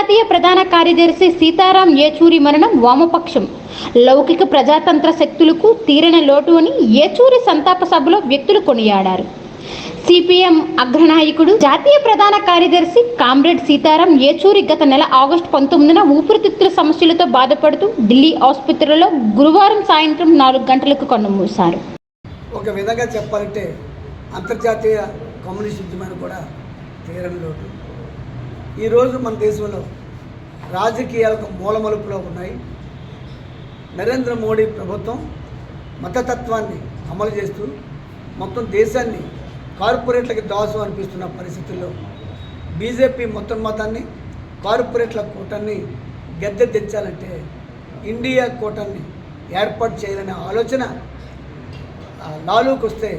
జాతీయ ప్రధాన కార్యదర్శి సీతారాం ఏచూరి మరణం వామపక్షం. లౌకిక ప్రజాతంత్ర శక్తులకు తీరని లోటు అని ఏచూరి సంతాప సభలో వ్యక్తులు కొనియాడారు. సిపిఎం అగ్రనాయకుడు జాతీయ ప్రధాన కార్యదర్శి కామ్రేడ్ సీతారాం ఏచూరి గత నెల ఆగస్టు పంతొమ్మిదిన ఊపిరితిత్తుల సమస్యలతో బాధపడుతూ ఢిల్లీ ఆసుపత్రిలో గురువారం సాయంత్రం నాలుగు గంటలకు కన్నుమూశారు. ఒక విధంగా చెప్పాలంటే అంతర్జాతీయ కమ్యూనిస్ట్ ఉద్యమాన్ని కూడా తీరని లోటు. ఈరోజు మన దేశంలో రాజకీయాలకు మూలమలుపులో ఉన్నాయి. నరేంద్ర మోడీ ప్రభుత్వం మతతత్వాన్ని అమలు చేస్తూ మొత్తం దేశాన్ని కార్పొరేట్లకి దాసు అనిపిస్తున్న పరిస్థితుల్లో బీజేపీ మొత్తం మతాన్ని కార్పొరేట్ల కూటాన్ని గద్దె తెచ్చాలంటే ఇండియా కూటాన్ని ఏర్పాటు చేయాలనే ఆలోచన లాలూకి వస్తే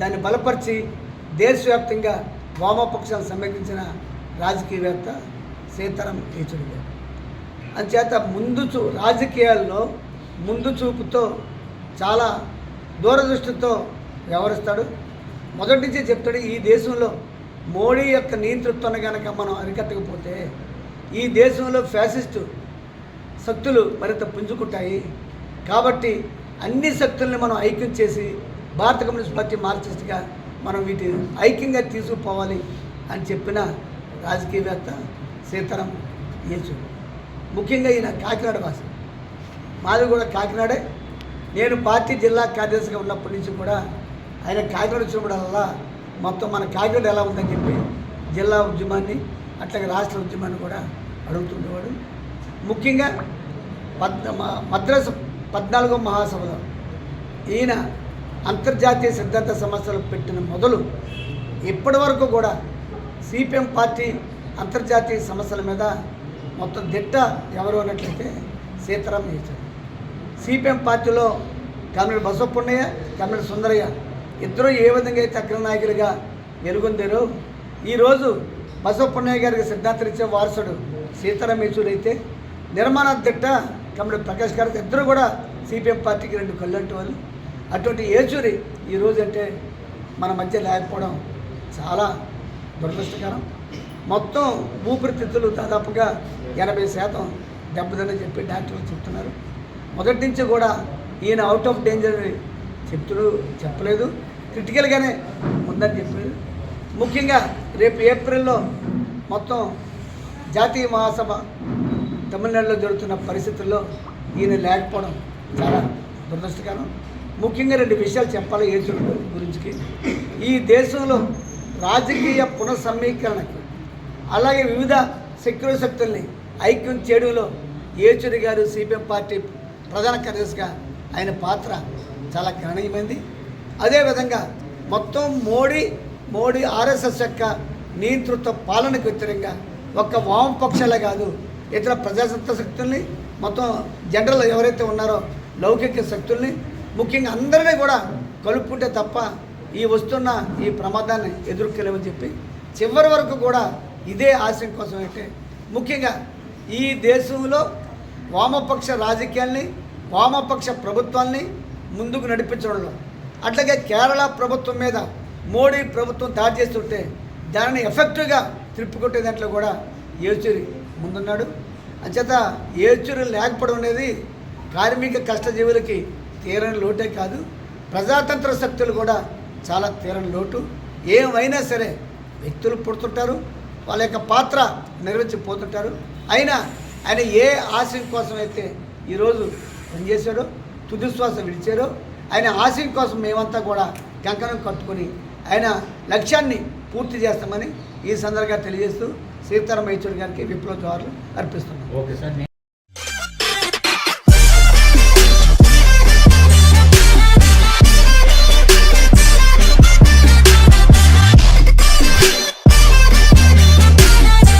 దాన్ని బలపరిచి దేశవ్యాప్తంగా వామపక్షాలు సమీకరించిన రాజకీయవేత్త సీతారాం యేచూరి గారు. అంచేత ముందు చూ రాజకీయాల్లో ముందు చూపుతో చాలా దూరదృష్టితో వ్యవహరిస్తాడు. మొదటి నుంచే చెప్తాడు ఈ దేశంలో మోడీ యొక్క నియంతృత్వాన్ని కనుక మనం అరికట్టకపోతే ఈ దేశంలో ఫ్యాసిస్టు శక్తులు మరింత పుంజుకుంటాయి. కాబట్టి అన్ని శక్తుల్ని మనం ఐక్యం చేసి భారత కమ్యూనిస్ట్ పార్టీ మార్క్సిస్ట్గా మనం వీటిని ఐక్యంగా తీసుకుపోవాలి అని చెప్పిన రాజకీయవేత్త సీతారాం యేచూరి. ముఖ్యంగా ఈయన కాకినాడ భాష మాది కూడా కాకినాడే. నేను పార్టీ జిల్లా కార్యదర్శిగా ఉన్నప్పటి నుంచి కూడా ఆయన కాకినాడ వచ్చినప్పుడల్లా మొత్తం మన కాకినాడ ఎలా ఉందని చెప్పి జిల్లా ఉద్యమాన్ని అట్లాగే రాష్ట్ర ఉద్యమాన్ని కూడా అడుగుతుండేవాడు. ముఖ్యంగా పద్ మద్రాసు పద్నాలుగో మహాసభలో ఈయన అంతర్జాతీయ సిద్ధాంత సమస్యలు పెట్టిన మొదలు ఇప్పటి వరకు కూడా సిపిఎం పార్టీ అంతర్జాతీయ సమస్యల మీద మొత్తం దిట్ట ఎవరు అన్నట్లయితే సీతారాం యేచూరి సిపిఎం పార్టీలో కమిడి బసవపున్నయ్య కమ్రేడ్ సుందరయ్య ఇద్దరు ఏ విధంగా అయితే అగ్ర నాయకులుగా వెలుగొందారో ఈరోజు బసవపున్నయ్య గారికి సిద్ధాంతరిచ్చే వారసుడు సీతారాం యేచూరి అయితే నిర్మాణ దిట్ట కమ్రేడ్ ప్రకాష్ గారు ఇద్దరు కూడా సిపిఎం పార్టీకి రెండు కళ్ళంటి వాళ్ళు. అటువంటి ఏచూరి ఈరోజు అంటే మన మధ్య లేకపోవడం చాలా దురదృష్టకరం. మొత్తం ఊపిరితిత్తులు దాదాపుగా ఎనభై శాతం దెబ్బతిని చెప్పి డాక్టర్లు చెప్తున్నారు. మొదటి నుంచి కూడా ఈయన అవుట్ ఆఫ్ డేంజర్ అని చెప్తూ చెప్పలేదు. క్రిటికల్గానే ఉందని చెప్పారు. ముఖ్యంగా రేపు ఏప్రిల్లో మొత్తం జాతీయ మహాసభ తమిళనాడులో జరుగుతున్న పరిస్థితుల్లో ఈయన లేకపోవడం చాలా దురదృష్టకరం. ముఖ్యంగా రెండు విషయాలు చెప్పాలి యేసుడు గురించి. ఈ దేశంలో రాజకీయ పునఃసమీకరణకి అలాగే వివిధ శక్తుల శక్తుల్ని ఐక్యం చేయడంలో ఏచూరి గారు సిపిఎం పార్టీ ప్రధాన కార్యదర్శిగా ఆయన పాత్ర చాలా గణనీయమైంది. అదేవిధంగా మొత్తం మోడీ మోడీ ఆర్ఎస్ఎస్ యొక్క నియంతృత్వ పాలనకు వ్యతిరేకంగా ఒక్క వామపక్షాలే కాదు ఇతర ప్రజాసత్తా శక్తుల్ని మొత్తం జనరల్ ఎవరైతే ఉన్నారో లౌకిక శక్తుల్ని ముఖ్యంగా అందరినీ కూడా కలుపుకుంటే తప్ప ఈ వస్తున్న ఈ ప్రమాదాన్ని ఎదుర్కోలేమని చెప్పి చివరి వరకు కూడా ఇదే ఆశయం కోసం అయితే ముఖ్యంగా ఈ దేశంలో వామపక్ష రాజకీయాల్ని వామపక్ష ప్రభుత్వాల్ని ముందుకు నడిపించడంలో అట్లాగే కేరళ ప్రభుత్వం మీద మోడీ ప్రభుత్వం దాడి చేస్తుంటే దానిని ఎఫెక్టివ్గా త్రిప్పుకొట్టే దాంట్లో కూడా ఏచూరి ముందున్నాడు. అంచేత ఏచూరి లేకపోవడం అనేది కార్మిక కష్టజీవులకి తీరని లోటే కాదు ప్రజాతంత్ర శక్తులు కూడా చాలా తీరని లోటు. ఏమైనా సరే వ్యక్తులు పుడుతుంటారు వాళ్ళ యొక్క పాత్ర నిర్వహించిపోతుంటారు అయినా ఆయన ఏ ఆశయం కోసం అయితే ఈరోజు పనిచేశాడో తుది శ్వాస విడిచారో ఆయన ఆశయం కోసం మేమంతా కూడా కంకణం కట్టుకొని ఆయన లక్ష్యాన్ని పూర్తి చేస్తామని ఈ సందర్భంగా తెలియజేస్తూ సీతారాం యేచూరి గారికి విప్లవ జోహార్లు అర్పిస్తున్నాం. Okay sir.